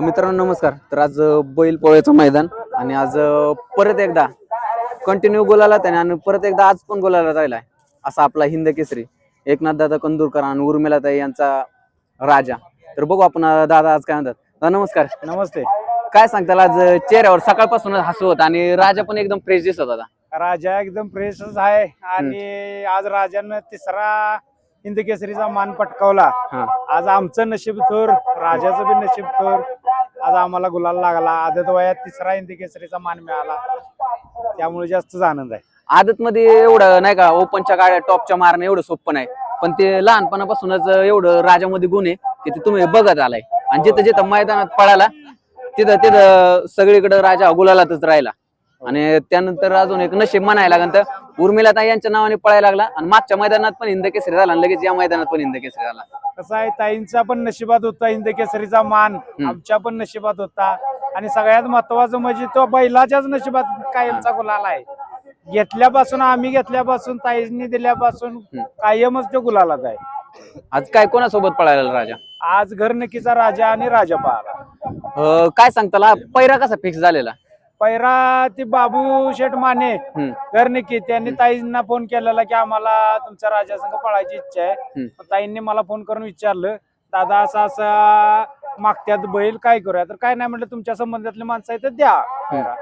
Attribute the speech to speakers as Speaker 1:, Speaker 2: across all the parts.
Speaker 1: मित्रांनो नमस्कार. तर आज बैल पोळ्याचं मैदान आणि आज परत एकदा कंटिन्यू गोलाला त्याने आणि परत एकदा आज पण गोलाला राहिलाय. असा आपला हिंद केसरी. एकनाथ दादा कंदूरकर आणि उर्मिलाताई यांचा राजा. तर बघू आपण दादा आज काय म्हणतात. दादा, नमस्कार.
Speaker 2: नमस्ते.
Speaker 1: काय सांगताल आज चेहऱ्यावर? सकाळपासूनच हसू होता आणि राजा पण एकदम फ्रेश दिसत होता.
Speaker 2: राजा एकदम फ्रेशच आहे. आणि आज राजानं तिसरा हिंद केसरीचा मान पटकावला.
Speaker 1: हा.
Speaker 2: आज आमचं नशीब थोर राजाचं बी नशीब थोर. आज आम्हाला गुलाल लागला. आदत वयात तिसरा हिंद केसरीचा मान मिळाला. त्यामुळे जास्तच आनंद आहे.
Speaker 1: आदत मध्ये एवढं नाही का ओपनच्या गाड्या टॉपच्या मारणं एवढं सोपं नाही. पण ते लहानपणापासूनच एवढं राजामध्ये गुण आहे की ते तुम्ही बघत आलाय. आणि जिथं जिथं मैदानात पळाला तिथं तिथं सगळीकडे राजा गुलालातच राहिला. आणि त्यानंतर अजून एक नशीब म्हणायला लागलं तर उर्मिलाताई यांच्या नावाने पळायला लागला आणि मागच्या मैदानात पण हिंद केसरी झाला आणि लगेच या मैदानात पण हिंद केसरी झाला.
Speaker 2: कसं आहे ताईंचा पण नशिबात होता हिंद केसरीचा मान. आमच्या पण नशिबात होता. आणि सगळ्यात महत्वाचं म्हणजे तो बैलाच्याच नशिबात कायमचा गुलाल आहे. घेतल्यापासून आम्ही घेतल्यापासून ताईंनी दिल्यापासून कायमच तो गुलालात आहे.
Speaker 1: आज काय कोणासोबत पळायला राजा?
Speaker 2: आज घरनकीचा राजा आणि राजा पाहला
Speaker 1: काय सांगताला पैरा कसा फिक्स झालेला?
Speaker 2: पैरा ती बाबू शेठ माने. घरनकी त्यांनी ताईंना फोन केलेला की आम्हाला तुमच्या राजा संघ पळायची इच्छा आहे. ताईंनी मला फोन करून विचारलं दादा असं असं मागत्यात बैल काय करूया? तर काय नाही म्हटलं तुमच्या संबंधातले माणसं आहेत तर द्या.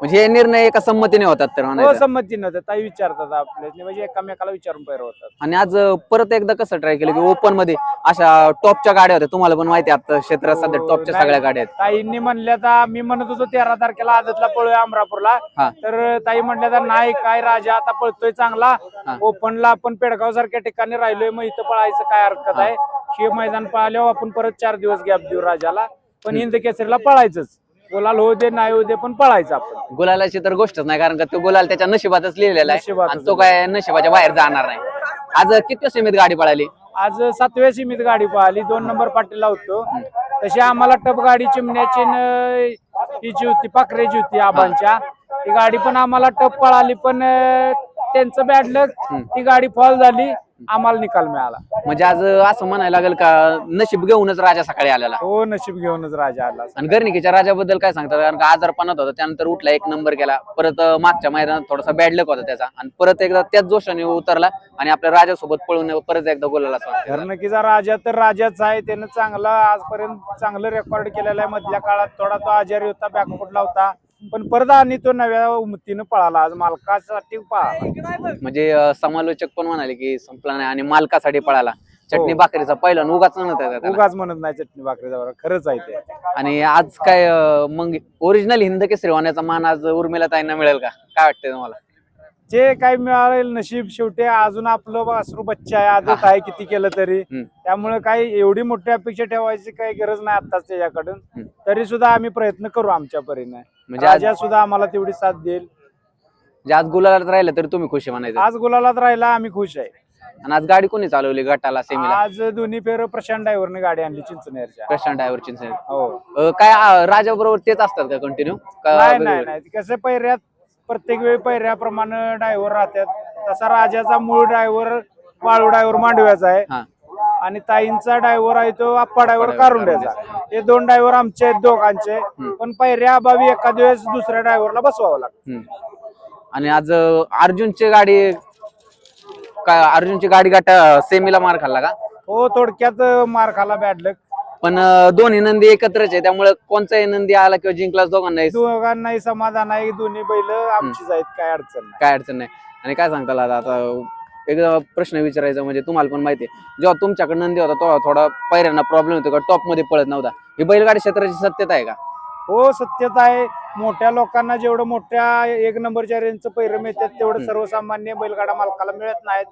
Speaker 1: म्हणजे हे निर्णय एका संमतीने होतात तर
Speaker 2: हो
Speaker 1: म्हणायचं
Speaker 2: संमती नव्हतं ताई विचारतात आपल्या म्हणजे एकामेकाला विचारून पैर होतात.
Speaker 1: आणि आज अं, परत एकदा कसं ट्राय केलं की ओपनमध्ये अशा टॉपच्या गाड्या होत्या. तुम्हाला पण माहिती आहे आता क्षेत्रात सध्या
Speaker 2: हो,
Speaker 1: टॉपच्या
Speaker 2: नाही.
Speaker 1: सगळ्या गाड्या आहेत.
Speaker 2: ताईंनी म्हणल्या तर मी म्हणत होतो तेरा तारखेला आदतला पळूया अमरापूरला.
Speaker 1: हा.
Speaker 2: तर ताई म्हणल्या तर नाही काय राजा आता पळतोय चांगला.
Speaker 1: हा.
Speaker 2: ओपनला आपण पेडगाव सारख्या ठिकाणी राहिलोय मग इथं पळायचं काय हरकत आहे? शिव मैदान पळाल्यावर आपण परत चार दिवस गॅप देऊ राजाला. पण हिंद केसरीला पळायचंच. बोलाल होऊ दे नाही होऊ दे पण पळायचं आपण.
Speaker 1: गुलालाची तर गोष्टच नाही कारण का तो गुलाल त्याच्या नशिबातच लिहिलेला आहे.
Speaker 2: नशिबातच
Speaker 1: आणि तो काय नशिबाच्या बाहेर जाणार नाही. आज किती सीमित गाडी पळाली?
Speaker 2: आज सातव्या सीमित गाडी पळाली दोन नंबर पाटीला होतो. तशी आम्हाला टप गाडी चिमण्याची न हिची होती पाखरेची होती आबांच्या ती गाडी पण आम्हाला टप पळाली पण अं, त्यांचं बॅड लक ती गाडी फॉल झाली. आम्हाला निकाल मिळाला.
Speaker 1: म्हणजे आज असं म्हणायला लागेल का नशीब घेऊनच राजा सकाळी आलेला.
Speaker 2: हो नशीब घेऊनच राजा आला.
Speaker 1: आणि गर्णिकीच्या राजाबद्दल काय सांगतात? कारण का आजारपणात होता त्यानंतर उठला एक नंबर केला. परत अं, मागच्या मैदानात थोडासा बॅड लक होता त्याचा. आणि परत एकदा त्याच जोशाने उतरला आणि आपल्या राजासोबत पळून परत एकदा गोलाला सांगतो
Speaker 2: घरनकीचा राजा तर राजाच आहे. त्यानं चांगला आजपर्यंत चांगलं रेकॉर्ड केलेलं आहे. मधल्या काळात थोडा तो आजारी होता बॅकफुटला होता. पण परत आणि तो नव्या उमतीनं पळाला. आज मालकासाठी पळाला.
Speaker 1: म्हणजे अं, समालोचक पण म्हणाले की संपला नाही आणि मालकासाठी पळाला. चटणी
Speaker 2: हो.
Speaker 1: भाकरीचा पहिला आणि उगाच म्हणत आहे त्याला.
Speaker 2: उगाच म्हणत नाही चटणी भाकरी जवळ. खरंच आहे ते.
Speaker 1: आणि आज काय अं, मग ओरिजिनल हिंद केसरी होण्याचा मान आज उर्मिला ताईंना मिळेल का? काय वाटतंय तुम्हाला?
Speaker 2: जे काही मिळालेल नशीब शेवटी अजून आपलं वासरू बच्चा आहे आदत आहे किती केलं तरी. त्यामुळे काही एवढी मोठी अपेक्षा ठेवायची काही गरज नाही आताच त्याच्याकडून. तरी सुद्धा आम्ही प्रयत्न करू आमच्या परीने.
Speaker 1: म्हणजे आज
Speaker 2: राजा सुद्धा आम्हाला तेवढी साथ देईल.
Speaker 1: म्हणजे आज गुलालात राहिलं तरी तुम्ही खुशी म्हणायचं.
Speaker 2: आज गुलालात राहिला आम्ही खुश आहे.
Speaker 1: आणि आज गाडी कोणी चालवली गटाला सेमीला?
Speaker 2: आज दोन्ही फेर प्रशांत ड्रायव्हरने गाडी आणली चिंचनेरच्या.
Speaker 1: प्रशांत ड्रायव्हरची
Speaker 2: हो.
Speaker 1: काय राजा बरोबर तेच असतात का कंटिन्यू
Speaker 2: नाही नाही नाही. कसं पैऱ्यात प्रत्येक वेळी पैऱ्याप्रमाणे ड्रायव्हर राहतात. तसा राजाचा मूळ ड्रायव्हर वाळू ड्रायव्हर मांडव्याचा आहे. आणि ताईंचा ड्रायव्हर आहे तो आप्पा ड्रायव्हर कारुंड्याचा. हे दोन ड्रायव्हर आमचे आहेत दोघांचे. पण पहिऱ्या अभावी एका दिवस दुसऱ्या ड्रायव्हरला बसवावं लागतं.
Speaker 1: आणि आज अर्जुनची गाडी अर्जुनची गाडी गाठा सेमीला मार खाल्ला का?
Speaker 2: हो थोडक्यात मार खाला बॅडलक
Speaker 1: पण अं, दोन्ही नंदी एकत्रच आहे त्यामुळे कोणचाही नंदी आला किंवा जिंकलाच दोघांनाही
Speaker 2: दोघांनाही समाधान आहे दोन्ही बैल आमचीच आहेत काय अडचण नाही.
Speaker 1: काय अडचण नाही. आणि काय सांगता आता आता एकदा प्रश्न विचारायचा म्हणजे तुम्हाला पण माहिती आहे जेव्हा तुमच्याकडे नंदी होता तेव्हा थोडा पैऱ्यांना प्रॉब्लेम होतो का? टॉपमध्ये पळत नव्हता. ही बैलगाडी क्षेत्राची सत्यता आहे का?
Speaker 2: हो सत्यता आहे. मोठ्या लोकांना जेवढं मोठ्या एक नंबरच्या रेंजचं पैर मिळतात तेवढं सर्वसामान्य बैलगाडा मालकाला मिळत नाहीत.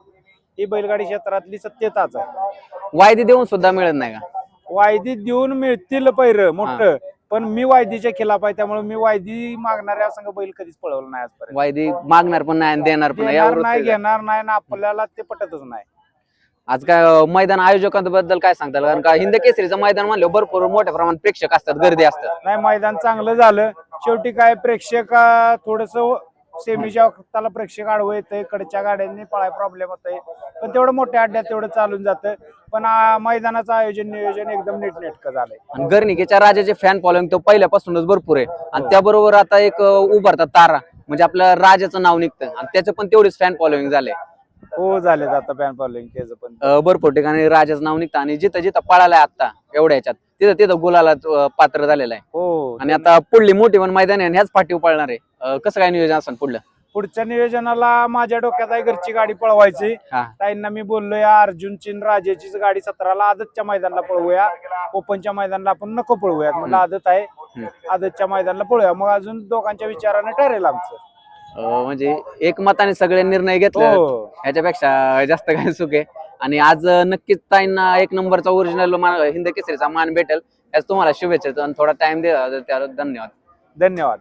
Speaker 2: ही बैलगाडी क्षेत्रातली सत्यताच आहे.
Speaker 1: वायदी देऊन सुद्धा मिळत नाही का?
Speaker 2: वायदी देऊन मिळतील पैर मोठं. पण मी वायदीच्या खिलाफ आहे त्यामुळे मी वायदी मागणाऱ्या संघ बैल कधीच पळवलं नाही आजपर्यंत.
Speaker 1: वायदी मागणार पण नाही आणि देणार पण नाही.
Speaker 2: देणार
Speaker 1: यावर
Speaker 2: नाही
Speaker 1: उत्तर.
Speaker 2: घेणार नाही ना आपल्याला ते पटतच नाही.
Speaker 1: आज काय अं, मैदान आयोजकांबद्दल काय सांगताल? कारण का हिंद केसरीचं मैदान म्हणलं भरपूर मोठ्या प्रमाणात प्रेक्षक असतात गर्दी असतात.
Speaker 2: नाही मैदान चांगलं झालं. शेवटी काय प्रेक्षक थोडस सेमीच्या वक्ताला प्रेक्षक आडवं येतंय कडच्या गाड्यांनी पळाय प्रॉब्लेम होतंय. पण तेवढं मोठ्या अड्ड्यात तेवढं चालून जातं. पण आ, मैदानाचं आयोजन नियोजन एकदम नीटनेटकं झालंय.
Speaker 1: आणि गर्णिकेच्या राजाचे फॅन फॉलोइंग तो पहिल्यापासूनच भरपूर आहे. आणि
Speaker 2: हो.
Speaker 1: त्याबरोबर आता एक अं, उभारतात तारा. म्हणजे आपल्या राजाचं नाव निघतं. आणि त्याचं पण तेवढीच फॅन फॉलोइंग झालंय.
Speaker 2: हो झाले आता फॅन फॉलोइंग त्याचं पण.
Speaker 1: अं, भरपूर ठिकाणी राजाचं नाव निघतं आणि जिथं जिथं पळालाय आता एवढ्या ह्याच्यात तिथं तिथं गुलाला पात्र झालेलं आहे.
Speaker 2: हो
Speaker 1: आणि आता पुढली मोठी पण मैदान आहे आणि ह्याच पाठीवर पळणार आहे. अं, कसं काय नियोजन असेल पुढलं?
Speaker 2: पुढच्या नियोजनाला माझ्या डोक्यात आहे घरची गाडी पळवायची.
Speaker 1: हा.
Speaker 2: ताईंना मी बोललो या अर्जुनची आणि राजाचीच गाडी सतराला आदतच्या मैदानाला पळवूया. ओपनच्या मैदानाला आपण नको पळवूयात. म्हटलं आदत आहे.
Speaker 1: हम्म.
Speaker 2: आदतच्या मैदानाला पळूया. मग अजून दोघांच्या विचाराने ठरेल आमचं.
Speaker 1: अं, म्हणजे एकमताने सगळे निर्णय घेतले.
Speaker 2: हो.
Speaker 1: ह्याच्यापेक्षा जास्त काय सुख आहे. आणि आज नक्कीच ताईंना एक नंबरचा ओरिजिनल हिंद केसरीचा मान भेटेल. याच तुम्हाला शुभेच्छा आणि थोडा टाइम द्या त्याला धन्यवाद.
Speaker 2: धन्यवाद.